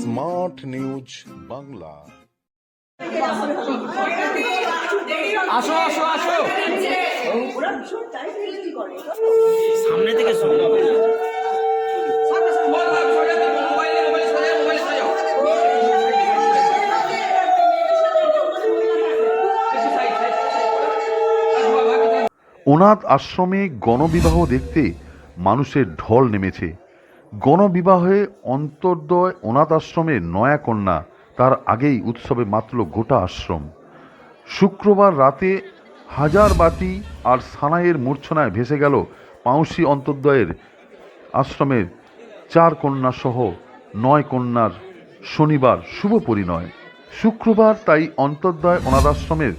Smart news Bangla. আসো আসো আসো। সামনে থেকে অনাথ আশ্রমে গণবিবাহ দেখতে মানুষের ঢল নেমেছে। গণবিবাহে অন্তর্দয় অনাথ আশ্রমের নয়া কন্যা, তার আগেই উৎসবে মাতল গোটা আশ্রম। শুক্রবার রাতে হাজার বাতি আর সানাইয়ের মূর্ছনায় ভেসে গেল পাউসি অন্তর্দয়ের আশ্রমের চার কন্যা সহ নয় কন্যার শনিবার শুভ পরিণয়। শুক্রবার তাই অন্তর্দয় অনাথাশ্রমের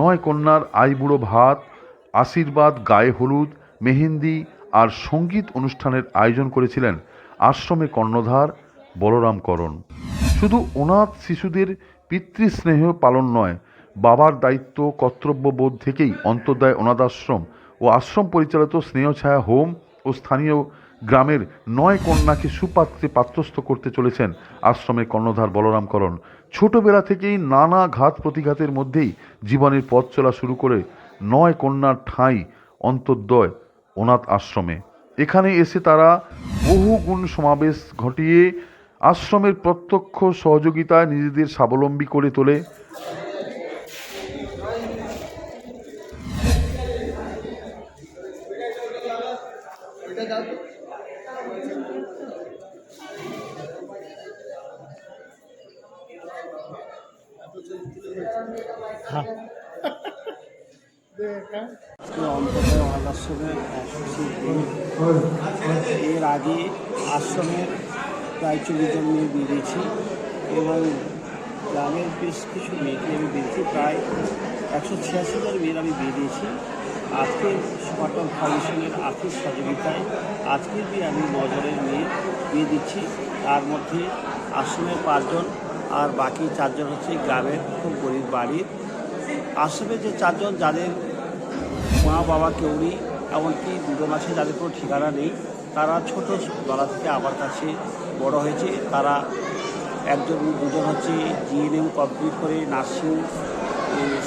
নয় কন্যার আইবুড়ো ভাত, আশীর্বাদ, গায়ে হলুদ, মেহেন্দি আর সংগীত অনুষ্ঠানের আয়োজন করেছিলেন আশ্রমে কর্ণধার বলরাম করণ শুধু অনাথ শিশুদের পিতৃস্নেহ পালন নয়, বাবার দায়িত্ব, কর্তব্যবোধ থেকেই অন্তর্দয় অনাথাশ্রম ও আশ্রম পরিচালিত স্নেহছায়া হোম ও স্থানীয় গ্রামের নয় কন্যাকে সুপাত্রে পাত্রস্থ করতে চলেছেন আশ্রমের কর্ণধার বলরাম করণ ছোটবেলা থেকেই নানা ঘাত প্রতিঘাতের মধ্যেই জীবনের পথ চলা শুরু করে নয় কন্যার ঠাঁই অন্তর্দয় অনাথ আশ্রমে এখানে এসে তারা বহু গুণ সমাবেশ ঘটিয়ে আশ্রমের প্রত্যক্ষ সহযোগিতায় নিজেদের স্বাবলম্বী করে তোলে। আজকে অনাথ আশ্রমের এর আগে আশ্রমের প্রায় চল্লিশ জন মেয়ে বিয়ে দিয়েছি এবং গ্রামের বেশ কিছু মেয়েকে আমি দিয়েছি প্রায় একশো ছিয়াশি জন মেয়ের আমি বিয়ে দিয়েছি আজকে সুপারটন ফাউন্ডেশনের আর্থিক সহযোগিতায় আজকের বিয়ে আমি নজরের মেয়ে বিয়ে দিচ্ছি। তার মধ্যে আশ্রমের পাঁচজন আর বাকি চারজন হচ্ছে গ্রামের খুব গরিব বাড়ির। আশ্রমে যে চারজন, যাদের মা বাবা কেউ নেই এমনকি দুজন আছে যাদের কোনো ঠিকানা নেই, তারা ছোট বেলা থেকে আমার কাছে বড় হয়েছে। তারা একজন দুজন হচ্ছে জিএনএম কমপ্লিট করে নার্সিং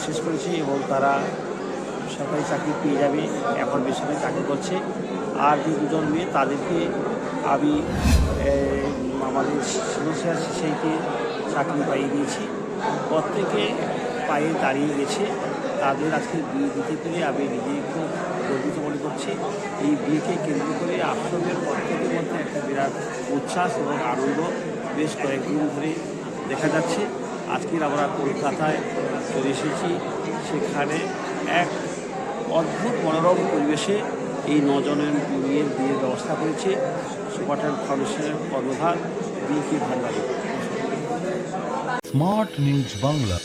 শেষ করেছে এবং তারা সরকারি চাকরি পেয়ে যাবে, এখন বেসরকারি চাকরি করছে। আর যে দুজন মেয়ে, তাদেরকে আমি আমাদের সমস্যা সেইকে চাকরি পাইয়ে দিয়েছি। প্রত্যেকে পায়ে দাঁড়িয়ে গেছে। তাদের আজকে বিয়ে দিতে আমি নিজে খুব গর্বিত মনে করছি। এই বিয়েকে কেন্দ্র করে আশ্রমের প্রত্যেকের মধ্যে একটা বিরাট উচ্ছ্বাস এবং আনন্দ বেশ কয়েকদিন ধরে দেখা যাচ্ছে। আজকের আমরা কলকাতায় চলে এসেছি। সেখানে এক অদ্ভুত মনোরম পরিবেশে এই নজনের বিয়ের বিয়ের ব্যবস্থা করেছে সুপারটেন ফাউন্ডেশনের কর্ণধার B K Bhandari. Smart news Bangla.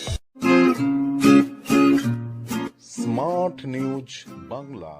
Smart news Bangla.